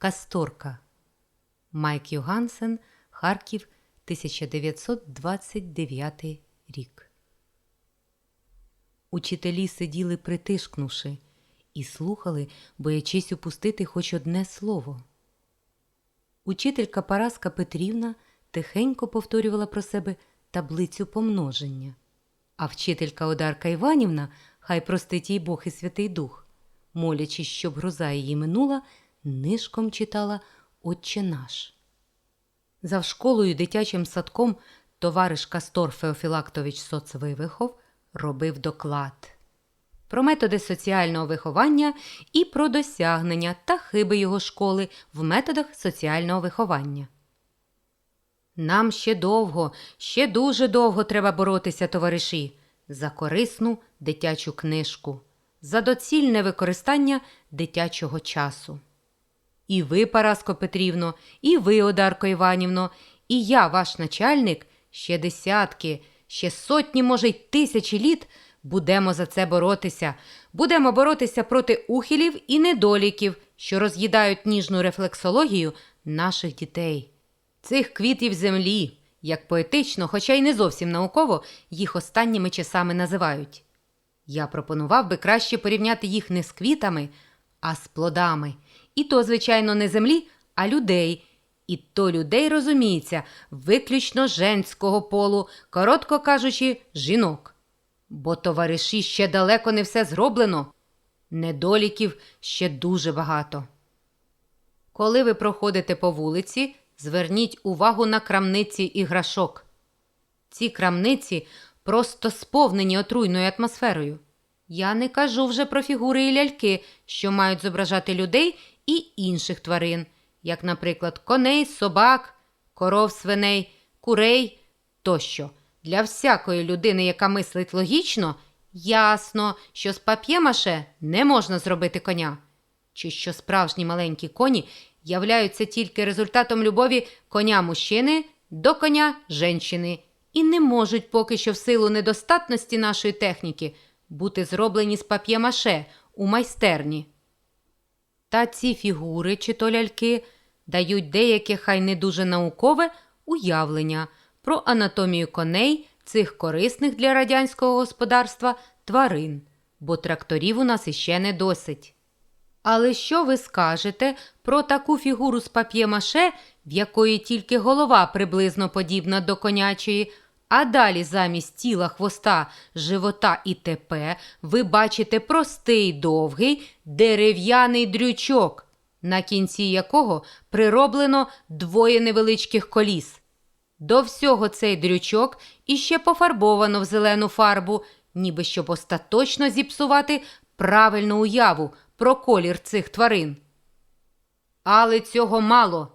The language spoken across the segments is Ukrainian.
Касторка. Майк Йогансен, Харків, 1929 рік. Учителі сиділи притишкнувши і слухали, боячись упустити хоч одне слово. Учителька Параска Петрівна тихенько повторювала про себе таблицю помноження, а вчителька Одарка Іванівна, хай простить їй Бог і Святий Дух, молячись, щоб гроза її минула, нишком читала Отче наш. За школою дитячим садком товариш Кастор Феофілактович Соцвивихов робив доклад про методи соціального виховання і про досягнення та хиби його школи в методах соціального виховання. Нам ще довго, ще дуже довго треба боротися, товариші, за корисну дитячу книжку, за доцільне використання дитячого часу. І ви, Параско Петрівно, і ви, Одарко Іванівно, і я, ваш начальник, ще десятки, ще сотні, може, й тисячі літ будемо за це боротися. Будемо боротися проти ухилів і недоліків, що роз'їдають ніжну рефлексологію наших дітей. Цих квітів землі, як поетично, хоча й не зовсім науково, їх останніми часами називають. Я пропонував би краще порівняти їх не з квітами, а з плодами. І то, звичайно, не землі, а людей. І то людей розуміється виключно женського полу, коротко кажучи, жінок. Бо товариші ще далеко не все зроблено, недоліків ще дуже багато. Коли ви проходите по вулиці, зверніть увагу на крамниці іграшок. Ці крамниці просто сповнені отруйною атмосферою. Я не кажу вже про фігури і ляльки, що мають зображати людей і інших тварин, як, наприклад, коней, собак, коров, свиней, курей тощо. Для всякої людини, яка мислить логічно, ясно, що з пап'ємаше не можна зробити коня, чи що справжні маленькі коні являються тільки результатом любові коня мужчини до коня женщини і не можуть поки що в силу недостатності нашої техніки бути зроблені з пап'ємаше у майстерні. Та ці фігури чи то ляльки дають деяке хай не дуже наукове уявлення про анатомію коней цих корисних для радянського господарства тварин, бо тракторів у нас іще не досить. Але що ви скажете про таку фігуру з пап'ємаше, в якої тільки голова приблизно подібна до конячої, а далі замість тіла хвоста, живота і т.п. ви бачите простий довгий дерев'яний дрючок, на кінці якого прироблено двоє невеличких коліс. До всього цей дрючок іще пофарбовано в зелену фарбу, ніби щоб остаточно зіпсувати правильну уяву про колір цих тварин. Але цього мало.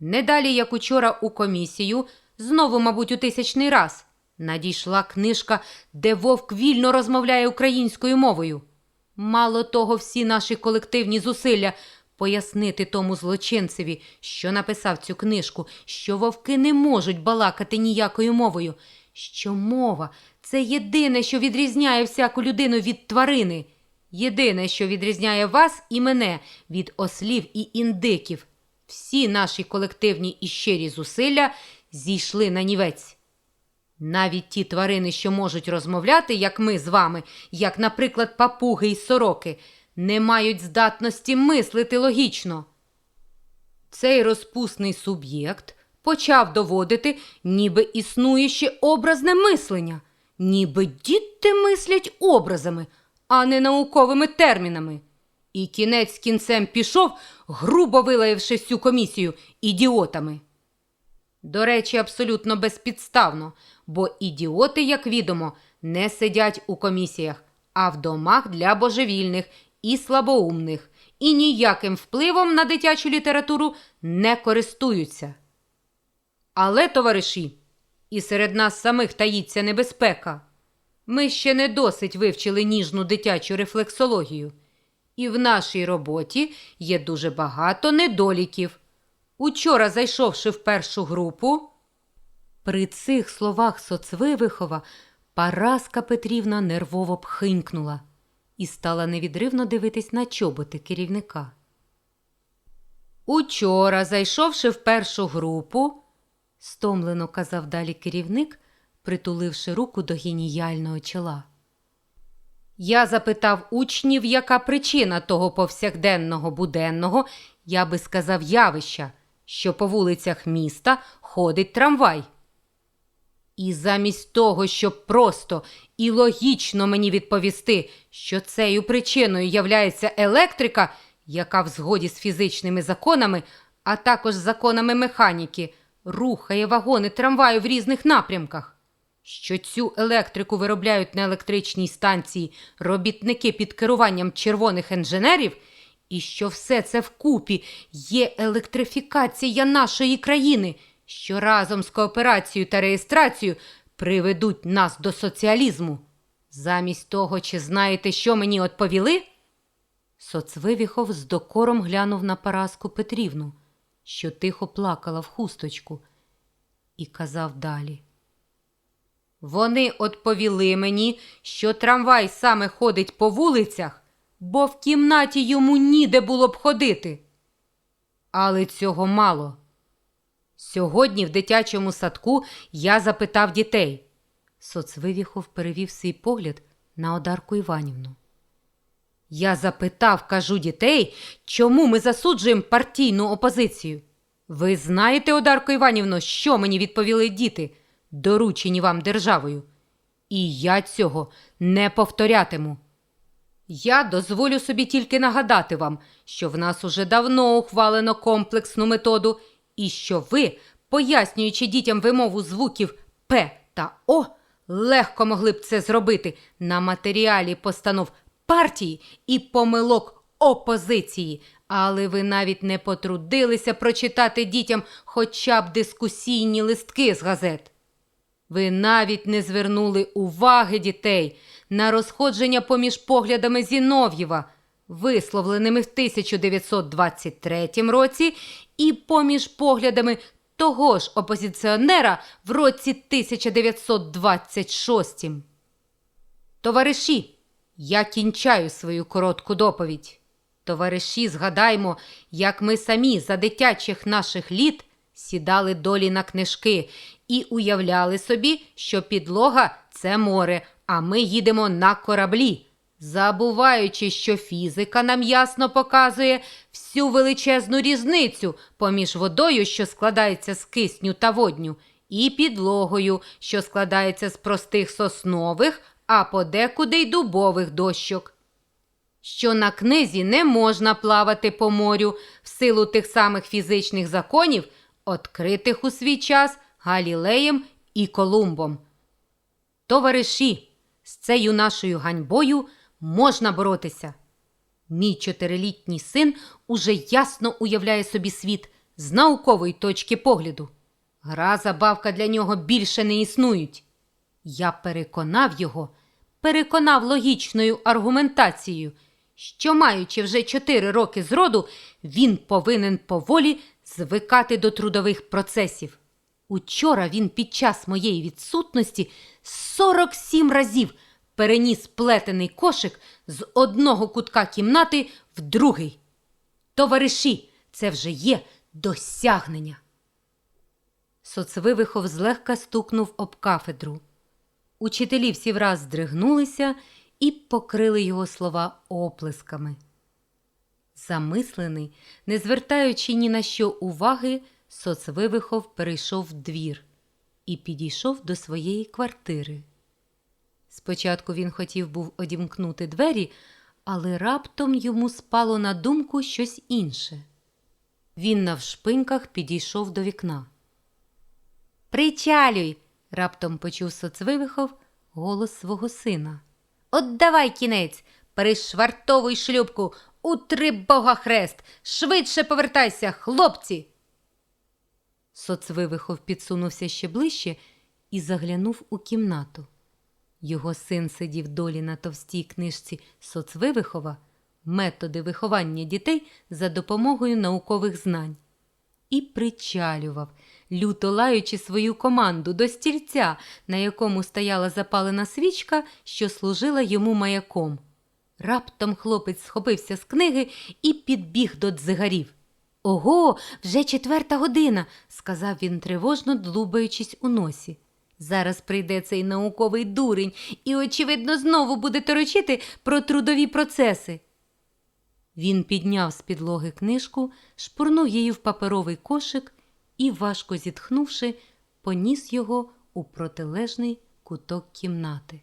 Не далі, як учора у комісію, знову, мабуть, у тисячний раз, надійшла книжка, де вовк вільно розмовляє українською мовою. Мало того, всі наші колективні зусилля пояснити тому злочинцеві, що написав цю книжку, що вовки не можуть балакати ніякою мовою, що мова це єдине, що відрізняє всяку людину від тварини, єдине, що відрізняє вас і мене від ослів і індиків. Всі наші колективні і щирі зусилля зійшли на нівець. Навіть ті тварини, що можуть розмовляти, як ми з вами, як, наприклад, папуги і сороки, не мають здатності мислити логічно. Цей розпусний суб'єкт почав доводити, ніби існує ще образне мислення, ніби діти мислять образами, а не науковими термінами. І кінець кінцем пішов, грубо вилаявши всю комісію ідіотами. До речі, абсолютно безпідставно, бо ідіоти, як відомо, не сидять у комісіях, а в домах для божевільних і слабоумних, і ніяким впливом на дитячу літературу не користуються. Але, товариші, і серед нас самих таїться небезпека. Ми ще не досить вивчили ніжну дитячу рефлексологію, і в нашій роботі є дуже багато недоліків. Учора, зайшовши в першу групу, при цих словах Соцвивихова Параска Петрівна нервово пхинькнула і стала невідривно дивитись на чоботи керівника. Учора, зайшовши в першу групу, стомлено казав далі керівник, притуливши руку до геніяльного чола. Я запитав учнів, яка причина того повсякденного буденного, я би сказав, явища, що по вулицях міста ходить трамвай. І замість того, щоб просто і логічно мені відповісти, що цією причиною являється електрика, яка в згоді з фізичними законами, а також законами механіки, рухає вагони трамваю в різних напрямках, що цю електрику виробляють на електричній станції робітники під керуванням червоних інженерів, і що все це вкупі є електрифікація нашої країни, що разом з кооперацією та реєстрацією приведуть нас до соціалізму. Замість того, чи знаєте, що мені відповіли? Соцвивіхов з докором глянув на Параску Петрівну, що тихо плакала в хусточку, і казав далі. Вони відповіли мені, що трамвай саме ходить по вулицях, бо в кімнаті йому ніде було б ходити. Але цього мало. Сьогодні в дитячому садку я запитав дітей. Соцвивіхов перевів свій погляд на Одарку Іванівну. Я запитав, кажу дітей, чому ми засуджуємо партійну опозицію. Ви знаєте, Одарко Іванівно, що мені відповіли діти, доручені вам державою? І я цього не повторятиму. Я дозволю собі тільки нагадати вам, що в нас уже давно ухвалено комплексну методу, і що ви, пояснюючи дітям вимову звуків П та О, легко могли б це зробити на матеріалі постанов партії і помилок опозиції, але ви навіть не потрудилися прочитати дітям хоча б дискусійні листки з газет. Ви навіть не звернули уваги дітей на розходження поміж поглядами Зінов'єва, висловленими в 1923 році, і поміж поглядами того ж опозиціонера в році 1926. Товариші, я кінчаю свою коротку доповідь. Товариші, згадаймо, як ми самі за дитячих наших літ сідали долі на книжки і уявляли собі, що підлога це море, а ми їдемо на кораблі, забуваючи, що фізика нам ясно показує всю величезну різницю поміж водою, що складається з кисню та водню, і підлогою, що складається з простих соснових, а подекуди й дубових дощок що на книзі не можна плавати по морю в силу тих самих фізичних законів, відкритих у свій час Галілеєм і Колумбом. Товариші, з цією нашою ганьбою можна боротися. Мій чотирилітній син уже ясно уявляє собі світ з наукової точки погляду. Гра забавка для нього більше не існують. Я переконав його, переконав логічною аргументацією, що, маючи вже чотири роки зроду, він повинен поволі звикати до трудових процесів. Учора він під час моєї відсутності 47 разів переніс плетений кошик з одного кутка кімнати в другий. Товариші, це вже є досягнення. Соцвивихов злегка стукнув об кафедру. Учителі всі враз здригнулися і покрили його слова оплесками. Замислений, не звертаючи ні на що уваги, соцвивихов перейшов в двір і підійшов до своєї квартири. Спочатку він хотів був одімкнути двері, але раптом йому спало на думку щось інше. Він навшпиньках підійшов до вікна. Причалюй! раптом почув соцвивихов голос свого сина. От давай кінець, перешвартовуй шлюбку, утри бога хрест, швидше повертайся, хлопці. Соцвивихов підсунувся ще ближче і заглянув у кімнату. Його син сидів долі на товстій книжці Соцвивихова методи виховання дітей за допомогою наукових знань і причалював, люто лаючи свою команду до стільця, на якому стояла запалена свічка, що служила йому маяком. Раптом хлопець схопився з книги і підбіг до дзигарів. Ого, вже четверта година, сказав він тривожно, длубаючись у носі. Зараз прийде цей науковий дурень і, очевидно, знову буде торочити про трудові процеси. Він підняв з підлоги книжку, шпурнув її в паперовий кошик і, важко зітхнувши, поніс його у протилежний куток кімнати.